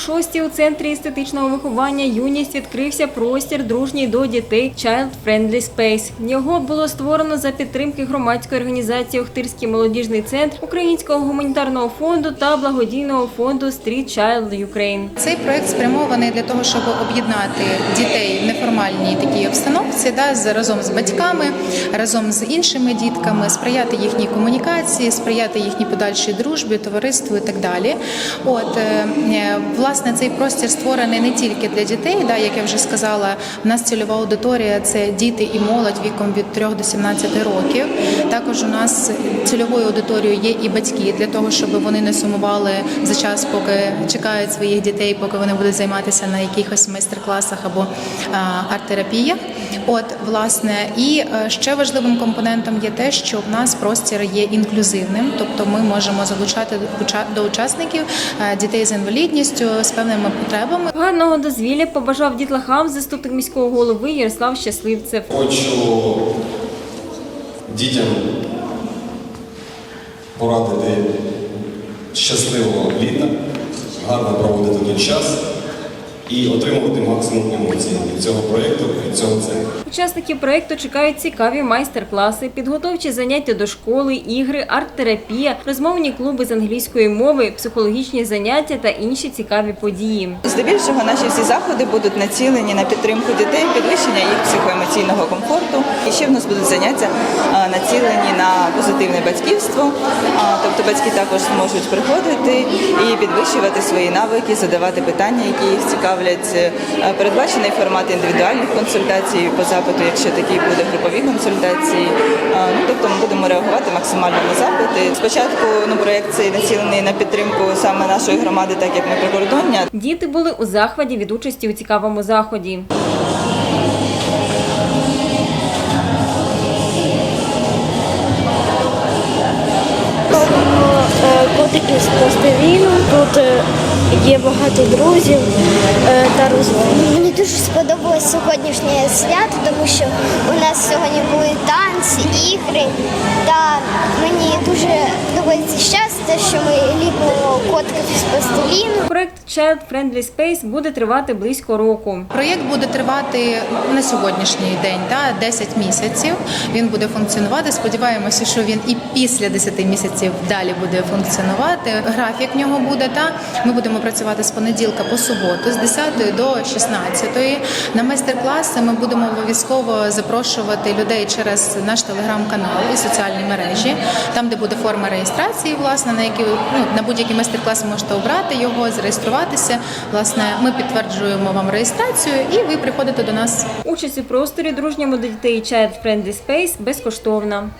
шостій у центрі естетичного виховання юність відкрився простір дружній до дітей Child Friendly Space. Його було створено за підтримки громадської організації Охтирський молодіжний центр Українського гуманітарного фонду та благодійного фонду Street Child Ukraine. Цей проект спрямований для того, щоб об'єднати дітей в неформальній такій обстановці, да, разом з батьками, разом з іншими дітками, сприяти їхній комунікації, сприяти їхній подальшій дружбі, товариству і так далі. От е, е, власне цей простір створений не тільки для дітей, да, як я вже сказала, в нас цільова аудиторія це діти і молодь віком від 3 до 17 років. Також у нас цільовою аудиторією є і батьки для того, щоб вони не сумували за час, поки чекають своїх дітей, поки вони будуть займатися на якихось майстер-класах або арт-терапіях. От власне, і е, ще важливим компонентом є те, що в нас простір є інклюзивним, тобто ми можемо залучати до учасників е, дітей з інвалідністю з певними потребами. Гарного дозвілля побажав дітлахам заступник міського голови Ярослав Щасливцев. Хочу дітям порадити щасливого літа, гарно проводити тут час і отримувати максимум емоцій від цього проєкту, від цього центру. Учасників проекту чекають цікаві майстер-класи, підготовчі заняття до школи, ігри, арт-терапія, розмовні клуби з англійської мови, психологічні заняття та інші цікаві події. Здебільшого наші всі заходи будуть націлені на підтримку дітей, підвищення їх психоемоційного комфорту. І ще в нас будуть заняття націлені на позитивне батьківство. Тобто батьки також зможуть приходити і підвищувати свої навики, задавати питання, які їх цікавлять. Е, Передбачений формат індивідуальних консультацій по запиту, якщо такі буде групові консультації. Ну тобто ми будемо реагувати максимально на запити. Спочатку ну проект цей націлений на підтримку саме нашої громади, так як ми прикордоння. Діти були у захваті від участі у цікавому заході. Е, котики з пластиліну. Тут е, є багато друзів е, та розвитку. Мені дуже сподобалось сьогоднішнє свято, тому що у нас сьогодні були танці, ігри. Та мені дуже подобається щастя, що ми ліпимо котки з пластиліну. Проект Child Friendly Space буде тривати близько року. Проєкт буде тривати на сьогоднішній день, да, 10 місяців. Він буде функціонувати. Сподіваємося, що він і після 10 місяців далі буде функціонувати. Графік в нього буде. Та ми будемо працювати з понеділка по суботу, з 10 до 16. На майстер-класи ми будемо обов'язково запрошувати людей через наш телеграм-канал і соціальні мережі, там, де буде форма реєстрації, власне, на які ну, на будь-який майстер-клас можете обрати його, зареєструватися. Власне, ми підтверджуємо вам реєстрацію, і ви приходите до нас Участь у просторі дружньому до дітей Child Friendly Space безкоштовна.